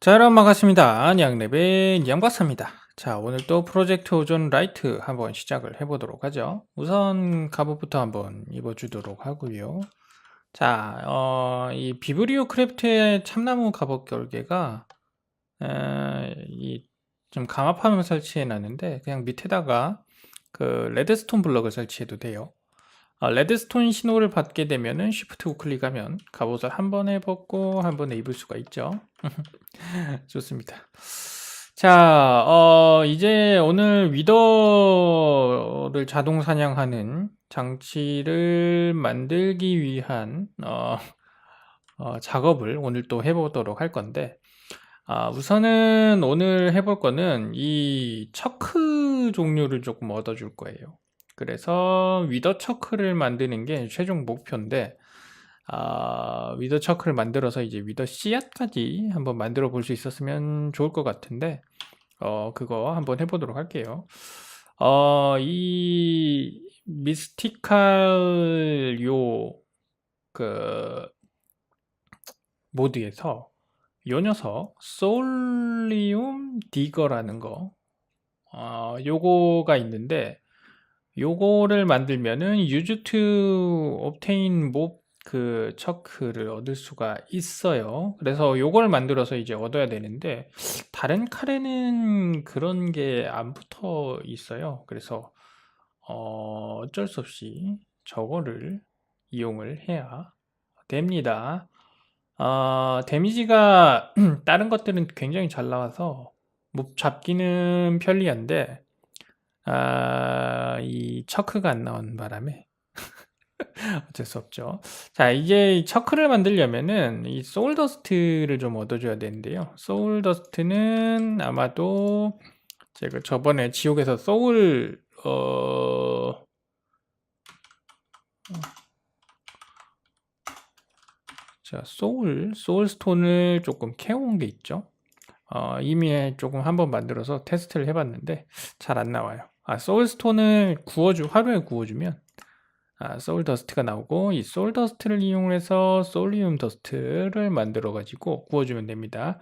자, 여러분 반갑습니다. 양랩의 양박사입니다. 자, 오늘 또 프로젝트 오존 라이트 한번 시작을 해보도록 하죠. 우선 갑옷부터 한번 입어주도록 하고요. 자, 어, 이 비브리오 크래프트의 참나무 갑옷 결계가 에, 이좀 강압하면 설치해 놨는데 그냥 밑에다가 그 레드스톤 블럭을 설치해도 돼요. 아, 레드스톤 신호를 받게 되면은 쉬프트 우클릭하면 갑옷을 한 번에 벗고 한 번에 입을 수가 있죠. 좋습니다. 자, 어, 이제 오늘 위더를 자동 사냥하는 장치를 만들기 위한 어, 어, 작업을 오늘 또 해보도록 할 건데, 아, 우선은 오늘 해볼 거는 이 척크 종류를 조금 얻어줄 거예요. 그래서 위더 척크를 만드는 게 최종 목표인데, 아, 위더 처크를 만들어서 이제 위더 씨앗까지 한번 만들어 볼 수 있었으면 좋을 것 같은데, 어, 그거 한번 해보도록 할게요. 어, 이 미스티칼 요, 그, 모드에서 요 녀석, 솔리움 디거라는 거, 어, 요거가 있는데, 요거를 만들면은 use to obtain mob 그 척크를 얻을 수가 있어요. 그래서 요걸 만들어서 이제 얻어야 되는데 다른 칼에는 그런 게 안 붙어 있어요. 그래서 어, 어쩔 수 없이 저거를 이용을 해야 됩니다. 어, 데미지가 다른 것들은 굉장히 잘 나와서 몹 잡기는 편리한데 아, 이 척크가 안 나오는 바람에 어쩔 수 없죠. 자, 이제 이 척크를 만들려면은 이 소울 더스트를 좀 얻어줘야 되는데요. 소울 더스트는 아마도 제가 저번에 지옥에서 소울 어 자, 소울 소울 스톤을 조금 캐온 게 있죠. 어, 이미 조금 한번 만들어서 테스트를 해봤는데 잘 안 나와요. 아, 소울 스톤을 구워주 하루에 구워주면 아, 소울 더스트가 나오고 이 소울 더스트를 이용해서 솔리움 더스트를 만들어 가지고 구워주면 됩니다.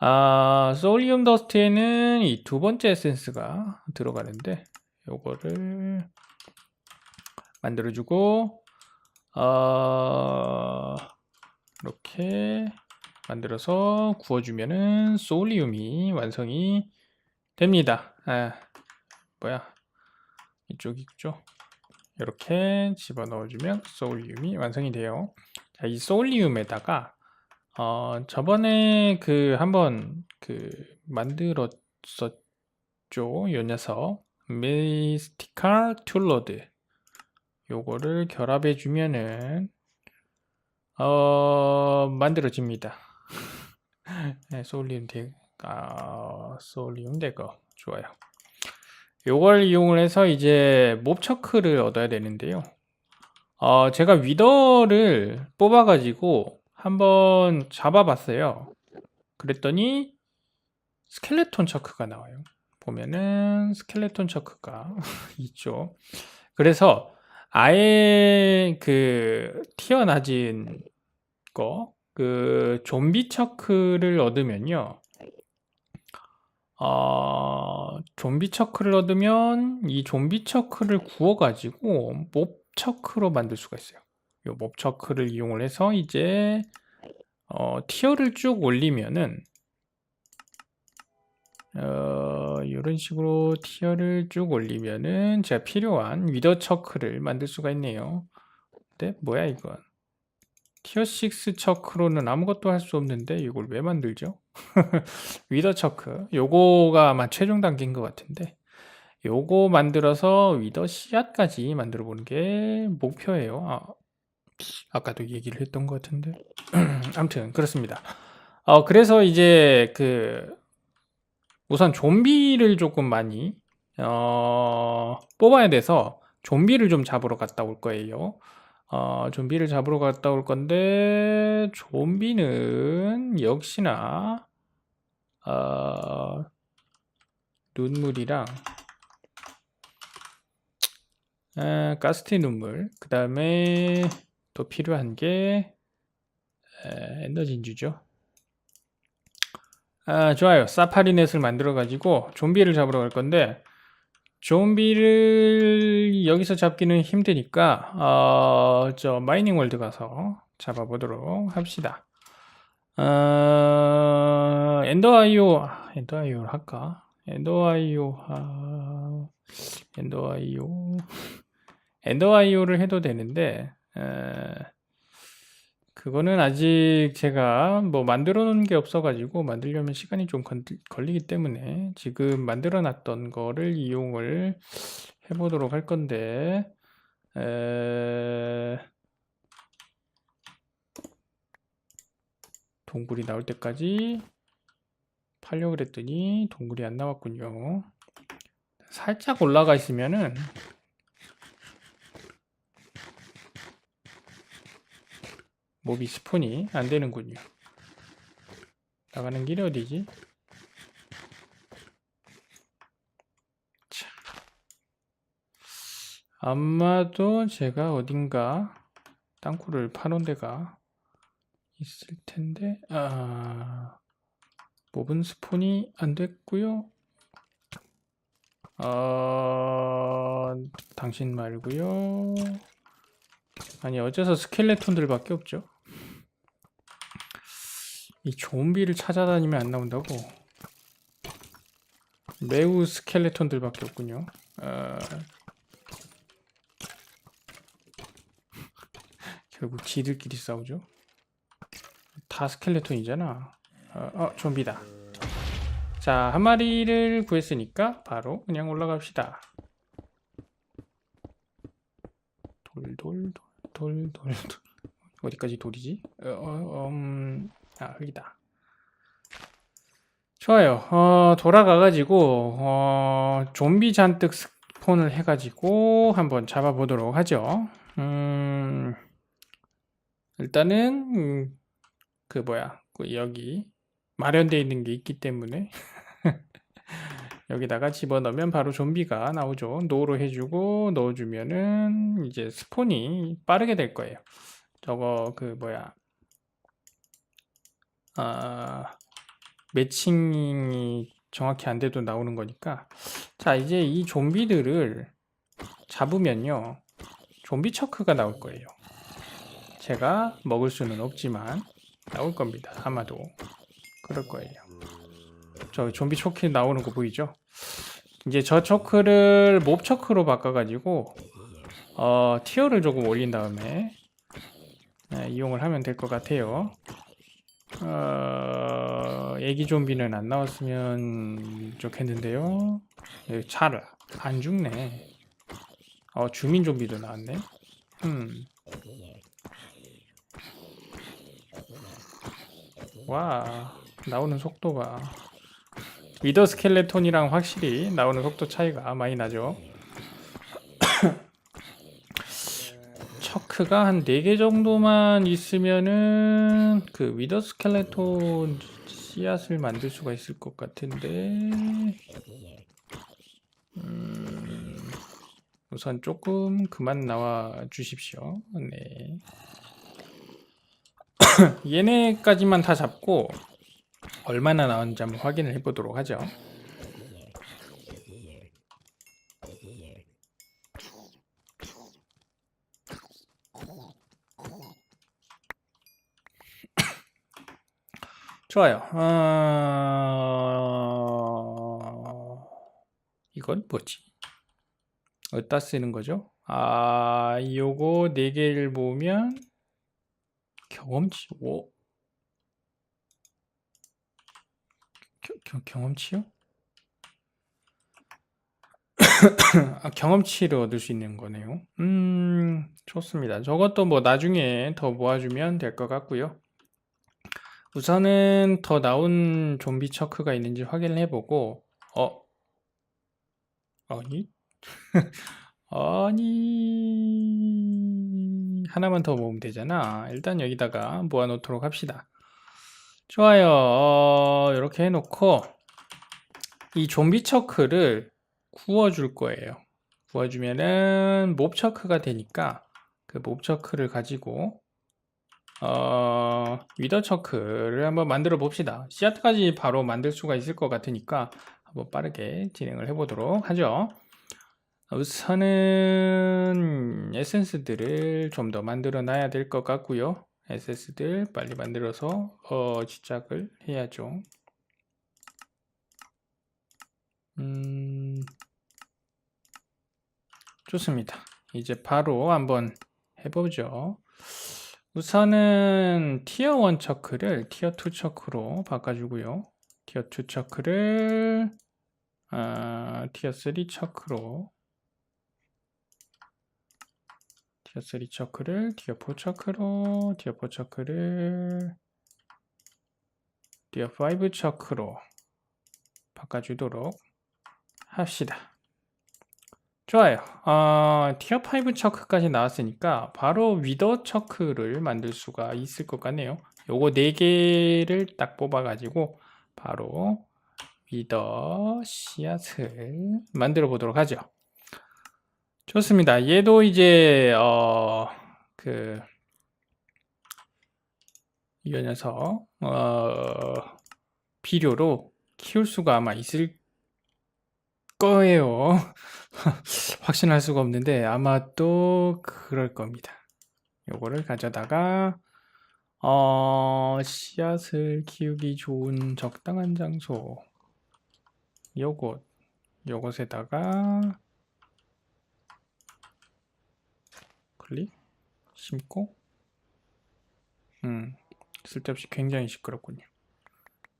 아, 솔리움 더스트에는 이 두 번째 에센스가 들어가는데 요거를 만들어 주고 어, 이렇게 만들어서 구워주면은 솔리움이 완성이 됩니다. 아, 뭐야 이쪽 있죠? 이렇게 집어넣어주면 소울리움이 완성이 돼요. 자, 이 소울리움에다가 어, 저번에 그 한번 그 만들었었죠. 요 녀석 미스티칼 툴로드 요거를 결합해 주면은 어, 만들어집니다. 네, 소울리움 대, 아, 소울리움 대거 좋아요. 요걸 이용을 해서 이제 몹처크를 얻어야 되는데요. 어, 제가 위더를 뽑아가지고 한번 잡아봤어요. 그랬더니 스켈레톤 처크가 나와요. 보면은 스켈레톤 처크가 있죠. 그래서 아예 그 튀어나진 거, 그 좀비 처크를 얻으면요. 어, 좀비 처크를 얻으면 이 좀비 처크를 구워가지고 몹 처크로 만들 수가 있어요. 이몹 처크를 이용을 해서 이제 어, 티어를 쭉 올리면은 어, 이런 식으로 티어를 쭉 올리면은 제가 필요한 위더 처크를 만들 수가 있네요. 근데 뭐야 이건? 티어 6 처크로는 아무것도 할 수 없는데 이걸 왜 만들죠? 위더 처크 요거가 아마 최종 단계인 것 같은데 요거 만들어서 위더 씨앗까지 만들어 보는 게 목표예요. 아, 아까도 얘기를 했던 것 같은데 아무튼 그렇습니다. 어, 그래서 이제 그 우선 좀비를 조금 많이 어, 뽑아야 돼서 좀비를 좀 잡으러 갔다 올 거예요. 어, 좀비를 잡으러 갔다 올 건데 좀비는 역시나 어, 눈물이랑 아, 가스티 눈물 그 다음에 또 필요한 게 에, 인주죠 아, 좋아요. 사파리넷을 만들어 가지고 좀비를 잡으러 갈 건데 좀비를 여기서 잡기는 힘드니까 어, 저 마이닝 월드 가서 잡아보도록 합시다. 어, 엔더아이오 엔더아이오를 할까? 엔더아이오 하 엔더아이오 엔더아이오를 해도 되는데 에, 그거는 아직 제가 뭐 만들어 놓은 게 없어 가지고 만들려면 시간이 좀 건- 걸리기 때문에 지금 만들어 놨던 거를 이용을 해 보도록 할 건데 에... 동굴이 나올 때까지 팔려고 그랬더니 동굴이 안 나왔군요. 살짝 올라가 있으면은 몹이 스폰이 안 되는군요. 나가는 길이 어디지? 자. 아마도 제가 어딘가 땅굴을 파놓은 데가 있을 텐데, 아, 몹은 스폰이 안 됐고요. 어, 당신 말고요. 아니 어째서 스켈레톤들밖에 없죠? 이 좀비를 찾아다니면 안 나온다고? 매우 스켈레톤들밖에 없군요. 어... 결국 지들끼리 싸우죠. 다 스켈레톤이잖아. 어, 어 좀비다. 자, 한 마리를 구했으니까 바로 그냥 올라갑시다. 돌 돌 돌 돌, 돌, 돌. 어디까지 돌이지? 어, 어, 음, 아, 흙이다. 좋아요. 어, 돌아가가지고, 어, 좀비 잔뜩 스폰을 해가지고 한번 잡아보도록 하죠. 음, 일단은, 음, 그 뭐야, 그 여기 마련되어 있는 게 있기 때문에 여기다가 집어넣으면 바로 좀비가 나오죠. 노로 해주고 넣어주면은 이제 스폰이 빠르게 될 거예요. 저거 그 뭐야 아 매칭이 정확히 안 돼도 나오는 거니까 자 이제 이 좀비들을 잡으면요 좀비 처크가 나올 거예요. 제가 먹을 수는 없지만 나올 겁니다. 아마도 그럴 거예요. 저 좀비 초크 나오는 거 보이죠? 이제 저 초크를 몹 초크로 바꿔가지고 어, 티어를 조금 올린 다음에 네, 이용을 하면 될 것 같아요. 어, 애기 좀비는 안 나왔으면 좋겠는데요. 예, 차를 안 죽네. 어, 주민 좀비도 나왔네. 음. 와, 나오는 속도가 위더 스켈레톤이랑 확실히 나오는 속도 차이가 많이 나죠. 척크가 한 4개 정도만 있으면은 그 위더 스켈레톤 씨앗을 만들 수가 있을 것 같은데 음, 우선 조금 그만 나와 주십시오. 네. 얘네까지만 다 잡고 얼마나 나왔는지 한번 확인을 해보도록 하죠. 좋아요. 어... 이건 뭐지? 어디다 쓰는 거죠? 아, 요거 네 개를 모으면 경험치 오 겨, 겨, 경험치요? 아, 경험치를 얻을 수 있는 거네요. 음, 좋습니다. 저것도 뭐 나중에 더 모아주면 될 것 같고요. 우선은 더 나온 좀비 처크가 있는지 확인을 해보고, 어, 아니, 아니, 하나만 더 모으면 되잖아. 일단 여기다가 모아놓도록 합시다. 좋아요. 어, 이렇게 해놓고, 이 좀비 처크를 구워줄 거예요. 구워주면은 몹 처크가 되니까 그몹 처크를 가지고 어, 위더 처크를 한번 만들어 봅시다. 씨앗까지 바로 만들 수가 있을 것 같으니까 한번 빠르게 진행을 해보도록 하죠. 우선은 에센스들을 좀 더 만들어 놔야 될 것 같고요. 에센스들 빨리 만들어서 어, 시작을 해야죠. 음, 좋습니다. 이제 바로 한번 해보죠. 우선은 티어 1 처크를 티어 2 처크로 바꿔주고요. 티어 2 처크를 어, 티어 3 처크로 3 처크를 티어 4 처크로 티어 4 처크를 티어 5 처크로 바꿔주도록 합시다. 좋아요. 어, 티어 5 처크까지 나왔으니까 바로 위더 처크를 만들 수가 있을 것 같네요. 요거 4개를 딱 뽑아 가지고 바로 위더 씨앗을 만들어 보도록 하죠. 좋습니다. 얘도 이제 어, 그, 이 녀석 어, 필요로 키울 수가 아마 있을 거예요. 확신할 수가 없는데 아마 또 그럴 겁니다. 요거를 가져다가 어, 씨앗을 키우기 좋은 적당한 장소 요곳 요것에다가 클릭 심고 음 쓸데없이 굉장히 시끄럽군요.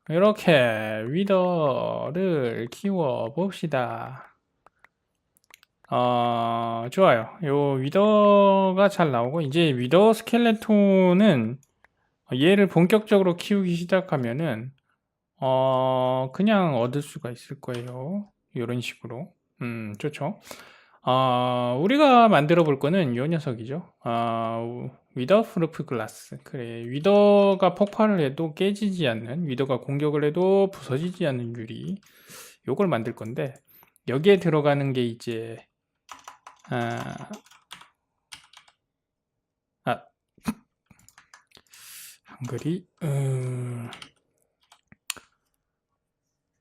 이렇게 위더를 키워 봅시다. 어, 좋아요. 요 위더가 잘 나오고 이제 위더 스켈레톤은 얘를 본격적으로 키우기 시작하면은 어, 그냥 얻을 수가 있을 거예요. 이런 식으로. 음, 좋죠. 어, 우리가 만들어 볼 거는 이 녀석이죠. 어, 위더 프루프 글라스. 그래, 위더가 폭발을 해도 깨지지 않는, 위더가 공격을 해도 부서지지 않는 유리. 요걸 만들 건데, 여기에 들어가는 게 이제, 아, 아 한글이, 음,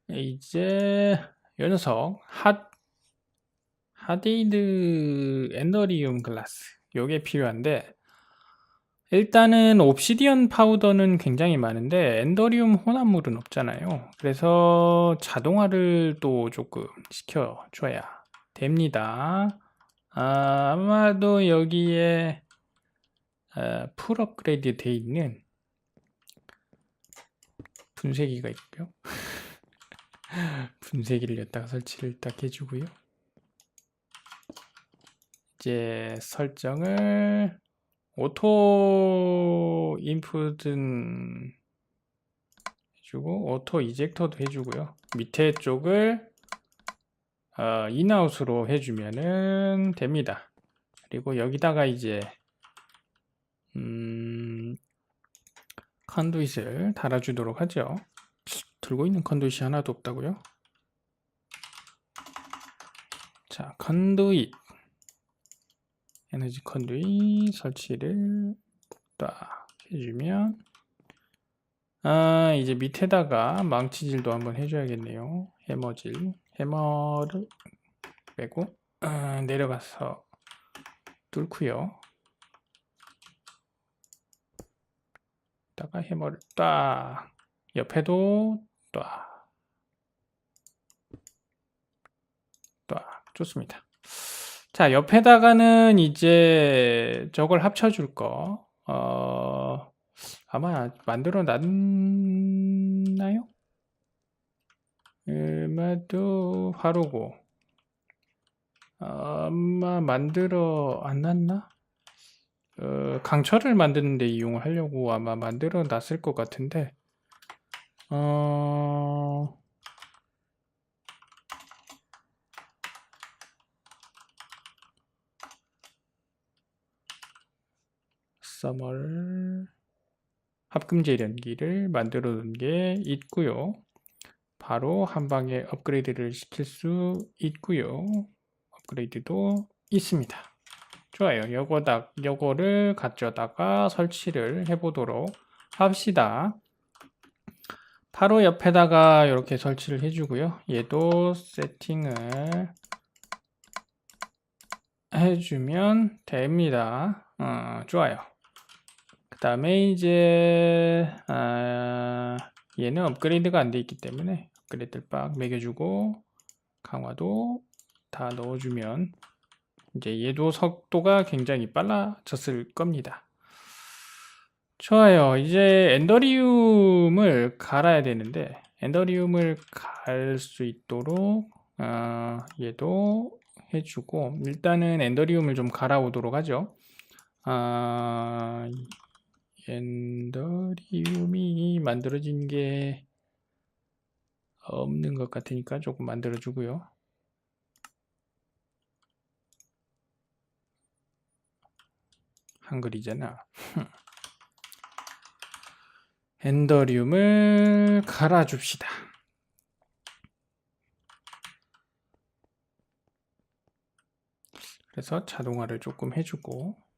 이제, 요 녀석, 핫, 하데이드 엔더리움 글라스. 요게 필요한데, 일단은 옵시디언 파우더는 굉장히 많은데 엔더리움 혼합물은 없잖아요. 그래서 자동화를 또 조금 시켜줘야 됩니다. 아, 아마도 여기에 아, 풀 업그레이드 돼 있는 분쇄기가 있고요. 분쇄기를 여기다가 설치를 딱 해주고요. 이제 설정을 오토 인풋은 해주고 오토 이젝터도 해주고요. 밑에 쪽을 어, 인아웃으로 해주면은 됩니다. 그리고 여기다가 이제 음, 컨두잇을 달아주도록 하죠. 들고 있는 컨두잇이 하나도 없다고요? 자, 컨두잇 에너지 컨듀이 설치를 딱 해주면 아 이제 밑에다가 망치질도 한번 해줘야겠네요. 해머질. 해머를 빼고 아, 내려가서 뚫고요. 다가 해머를 딱 옆에도 딱 딱 좋습니다 자, 옆에다가는 이제 저걸 합쳐줄 거. 어, 아마 만들어 놨나요? 음아도 화로고. 아마 만들어 안 놨나? 어, 강철을 만드는데 이용을 하려고 아마 만들어 놨을 것 같은데, 어, 서멀 합금 재련기를 만들어 놓은 게 있고요. 바로 한 방에 업그레이드를 시킬 수 있고요. 업그레이드도 있습니다. 좋아요. 요거다, 요거를 가져다가 설치를 해보도록 합시다. 바로 옆에다가 이렇게 설치를 해주고요. 얘도 세팅을 해주면 됩니다. 어, 좋아요. 그 다음에 이제 아, 얘는 업그레이드가 안 돼 있기 때문에 업그레이드를 빡 매겨주고 강화도 다 넣어주면 이제 얘도 속도가 굉장히 빨라졌을 겁니다. 좋아요. 이제 엔더리움을 갈아야 되는데 엔더리움을 갈 수 있도록 어, 얘도 해주고 일단은 엔더리움을 좀 갈아오도록 하죠. 아, 엔더리움이 만들어진 게 없는 것 같으니까 조금 만들어주고요. 한글이잖아. 엔더리움을 갈아줍시다. 그래서 자동화를 조금 해주고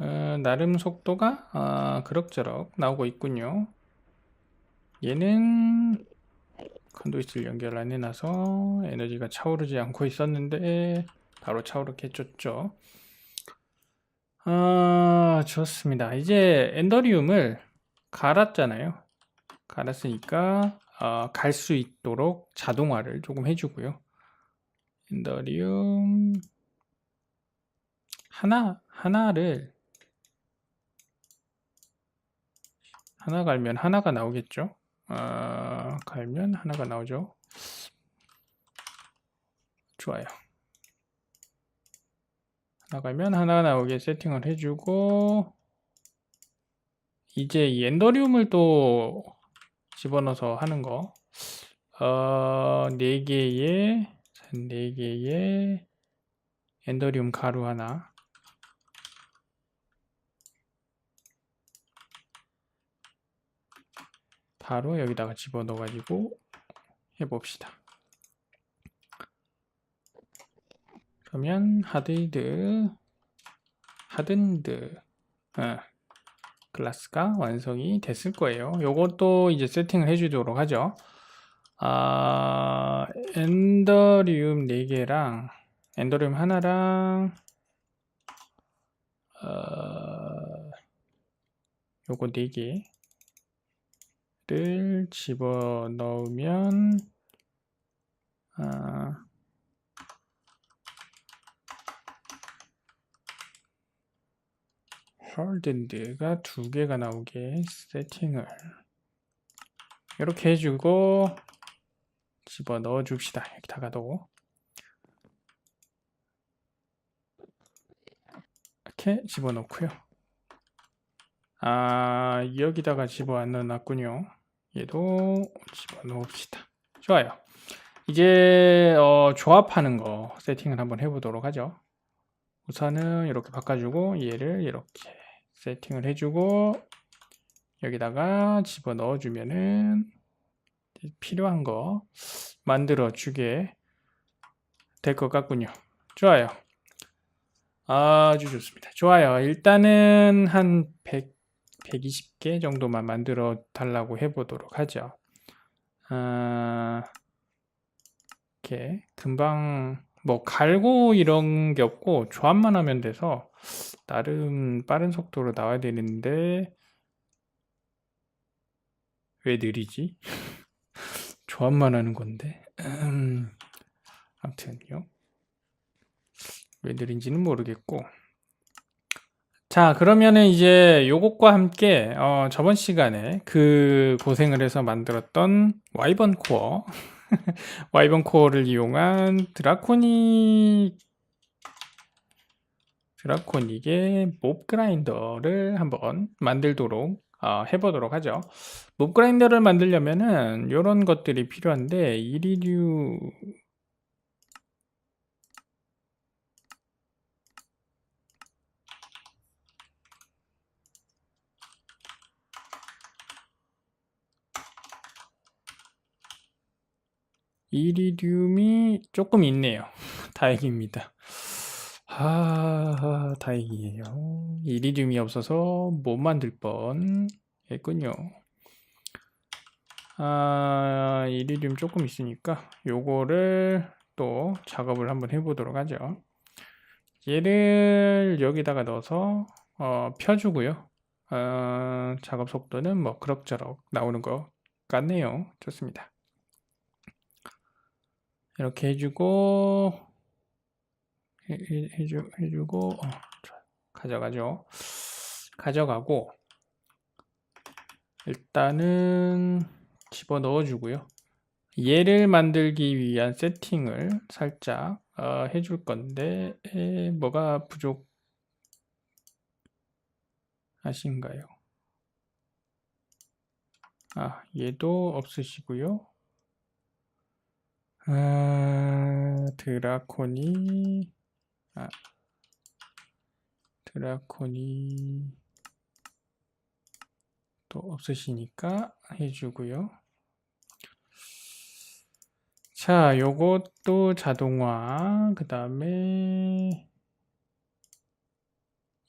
어, 나름 속도가 어, 그럭저럭 나오고 있군요. 얘는 컨두이트를 연결 안 해놔서 에너지가 차오르지 않고 있었는데 바로 차오르게 해줬죠. 아, 좋습니다. 이제 엔더리움을 갈았잖아요. 갈았으니까 어, 갈수 있도록 자동화를 조금 해주고요. 엔더리움 하나 하나를 하나 갈면 하나가 나오겠죠? 어, 갈면 하나가 나오죠. 좋아요. 하나 갈면 하나 나오게 세팅을 해주고 이제 이 엔더리움을 또 집어넣어서 하는 거 어, 4개의 4개의 엔더리움 가루 하나 바로 여기다가 집어넣어 가지고 해봅시다. 그러면 하드드 하든드 어, 클래스가 완성이 됐을 거예요. 요것도 이제 세팅을 해주도록 하죠. 아, 엔더리움 4개랑 엔더리움 하나랑 어, 요거 4개 를 집어 넣으면 아, 홀든드가 두 개가 나오게 세팅을 이렇게 해주고 집어 넣어 줍시다. 여기다가도 이렇게 집어 넣고요. 아 여기다가 집어 안 넣어놨군요. 얘도 집어 넣읍시다. 좋아요. 이제 어, 조합하는 거 세팅을 한번 해보도록 하죠. 우선은 이렇게 바꿔주고 얘를 이렇게 세팅을 해주고 여기다가 집어 넣어주면은 필요한 거 만들어 주게 될 것 같군요. 좋아요. 아주 좋습니다. 좋아요. 일단은 한 100, 120개 정도만 만들어 달라고 해보도록 하죠. 아, 이렇게 금방 뭐 갈고 이런 게 없고 조합만 하면 돼서 나름 빠른 속도로 나와야 되는데 왜 느리지? 조합만 하는 건데 음, 아무튼요 왜 느린지는 모르겠고 자 그러면은 이제 요것과 함께 어, 저번 시간에 그 고생을 해서 만들었던 와이번 코어 와이번 코어를 이용한 드라코닉 드라코닉의 몹 그라인더를 한번 만들도록 어, 해보도록 하죠. 몹 그라인더를 만들려면은 이런 것들이 필요한데 이리류 이리듐이 조금 있네요. 다행입니다. 아, 다행이에요. 이리듐이 없어서 못 만들 뻔 했군요. 아, 이리듐 조금 있으니까 요거를 또 작업을 한번 해보도록 하죠. 얘를 여기다가 넣어서 어, 펴주고요. 어, 작업 속도는 뭐 그럭저럭 나오는 것 같네요. 좋습니다. 이렇게 해주고 해, 해, 해 주, 해주고 어. 가져가죠. 가져가고 일단은 집어 넣어주고요. 얘를 만들기 위한 세팅을 살짝 어, 해줄 건데 에, 뭐가 부족하신가요? 아 얘도 없으시고요. 아, 드라코니 아, 드라코니 또 없으시니까 해주고요. 자, 요것도 자동화. 그 다음에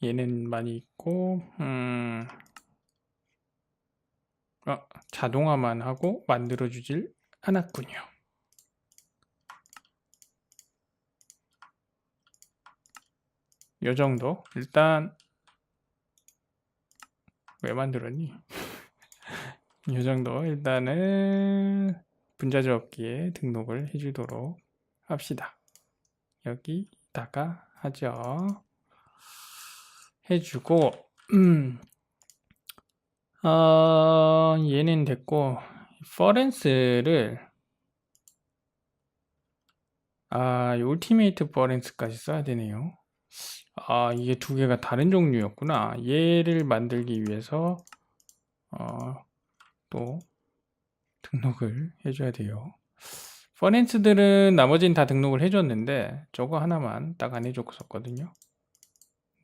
얘는 많이 있고, 음, 어, 자동화만 하고 만들어주질 않았군요. 요 정도. 일단 왜 만들었니? 요 정도. 일단은 분자조업기에 등록을 해주도록 합시다. 여기다가 하죠. 해주고 음, 어, 얘는 됐고 퍼렌스를 아, 울티메이트 퍼렌스까지 써야 되네요. 아, 이게 두 개가 다른 종류였구나. 얘를 만들기 위해서 어, 또 등록을 해줘야 돼요. 퍼렌스들은 나머지는 다 등록을 해줬는데 저거 하나만 딱 안 해줬었거든요.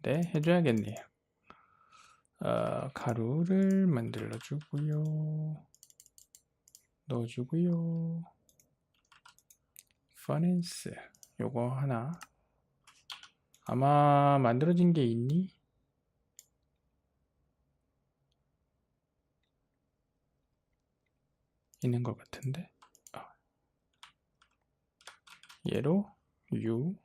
네, 해줘야겠네요. 어, 가루를 만들어 주고요. 넣어주고요. 퍼렌스 요거 하나 아마 만들어진 게 있니? 있는 것 같은데 아. 얘로 U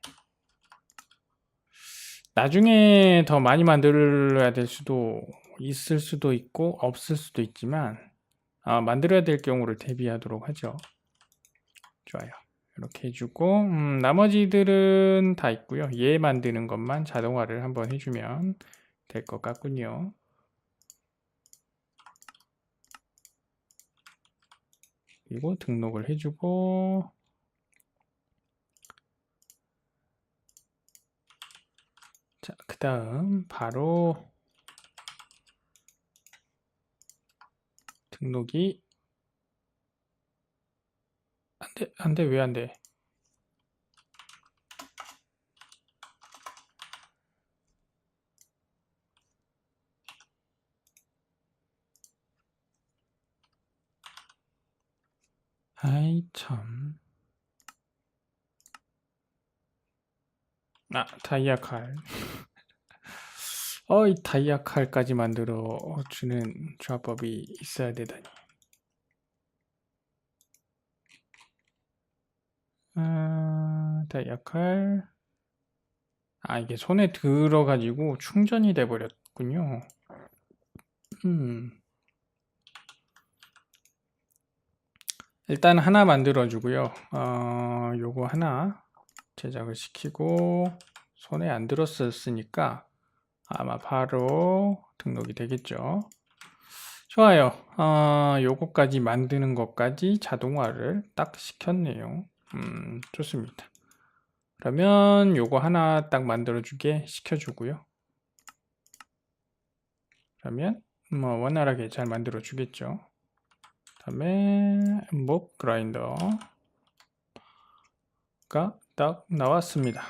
나중에 더 많이 만들어야 될 수도 있을 수도 있고 없을 수도 있지만 아, 만들어야 될 경우를 대비하도록 하죠 좋아요 이렇게 해주고 음, 나머지들은 다 있고요. 얘 만드는 것만 자동화를 한번 해주면 될 것 같군요. 그리고 등록을 해주고 자, 그 다음 바로 등록이 안 돼 안 돼 왜 안 돼 아이 참. 아 다이아 칼. 어 이 다이아 칼까지 만들어 주는 조합법이 있어야 되다니. 아, 다이아 칼. 아 이게 손에 들어가지고 충전이 돼 버렸군요. 음. 일단 하나 만들어 주고요. 어, 요거 하나 제작을 시키고 손에 안 들었었으니까 아마 바로 등록이 되겠죠. 좋아요. 어, 요거까지 만드는 것까지 자동화를 딱 시켰네요. 음, 좋습니다. 그러면 요거 하나 딱 만들어주게 시켜주고요. 그러면 뭐 원활하게 잘 만들어 주겠죠. 다음에 목 그라인더가 딱 나왔습니다.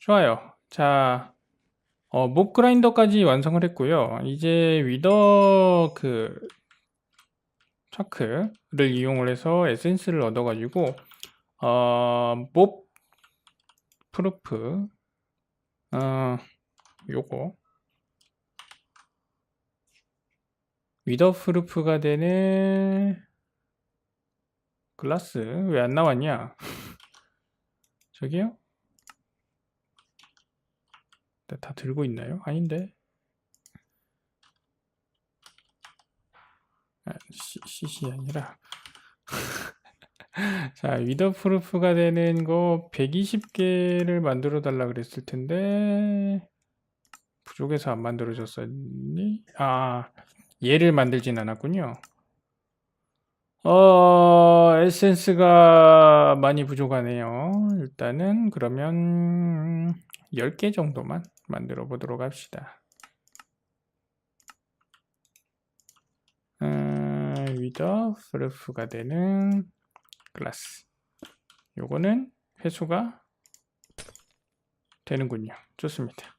좋아요. 자, 어, 목 그라인더까지 완성을 했고요. 이제 위더 그 차크를 이용을 해서 에센스를 얻어가지고 어, 몹 프루프 어, 요거 위더프루프가 되는 글라스 왜 안 나왔냐? 저기요? 네, 다 들고 있나요? 아닌데. 아, C, CC 아니라. 자, 위더프루프가 되는 거 120개를 만들어 달라 그랬을 텐데 부족해서 안 만들어졌었니? 아, 얘를 만들진 않았군요. 어, 에센스가 많이 부족하네요. 일단은 그러면 10개 정도만 만들어 보도록 합시다. 음, 위더 프루프가 되는 글라스. 요거는 회수가 되는군요. 좋습니다.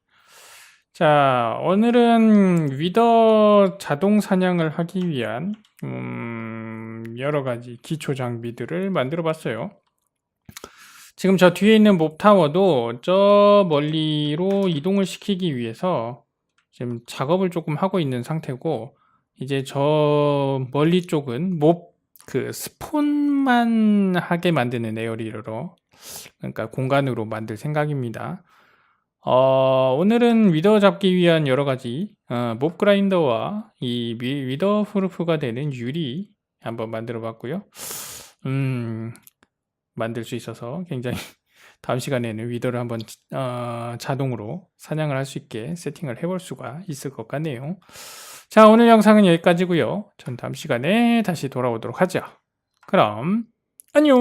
자, 오늘은 위더 자동 사냥을 하기 위한 음, 여러 가지 기초 장비들을 만들어 봤어요. 지금 저 뒤에 있는 몹 타워도 저 멀리로 이동을 시키기 위해서 지금 작업을 조금 하고 있는 상태고 이제 저 멀리 쪽은 몹 그 스폰 만 하게 만드는 에어리어로 그러니까 공간으로 만들 생각입니다. 어, 오늘은 위더 잡기 위한 여러 가지 어, 몹 그라인더와 이 위- 위더 프루프가 되는 유리 한번 만들어 봤고요. 음, 만들 수 있어서 굉장히 다음 시간에는 위더를 한번 어, 자동으로 사냥을 할 수 있게 세팅을 해볼 수가 있을 것 같네요. 자, 오늘 영상은 여기까지고요. 전 다음 시간에 다시 돌아오도록 하죠. 그럼 안녕.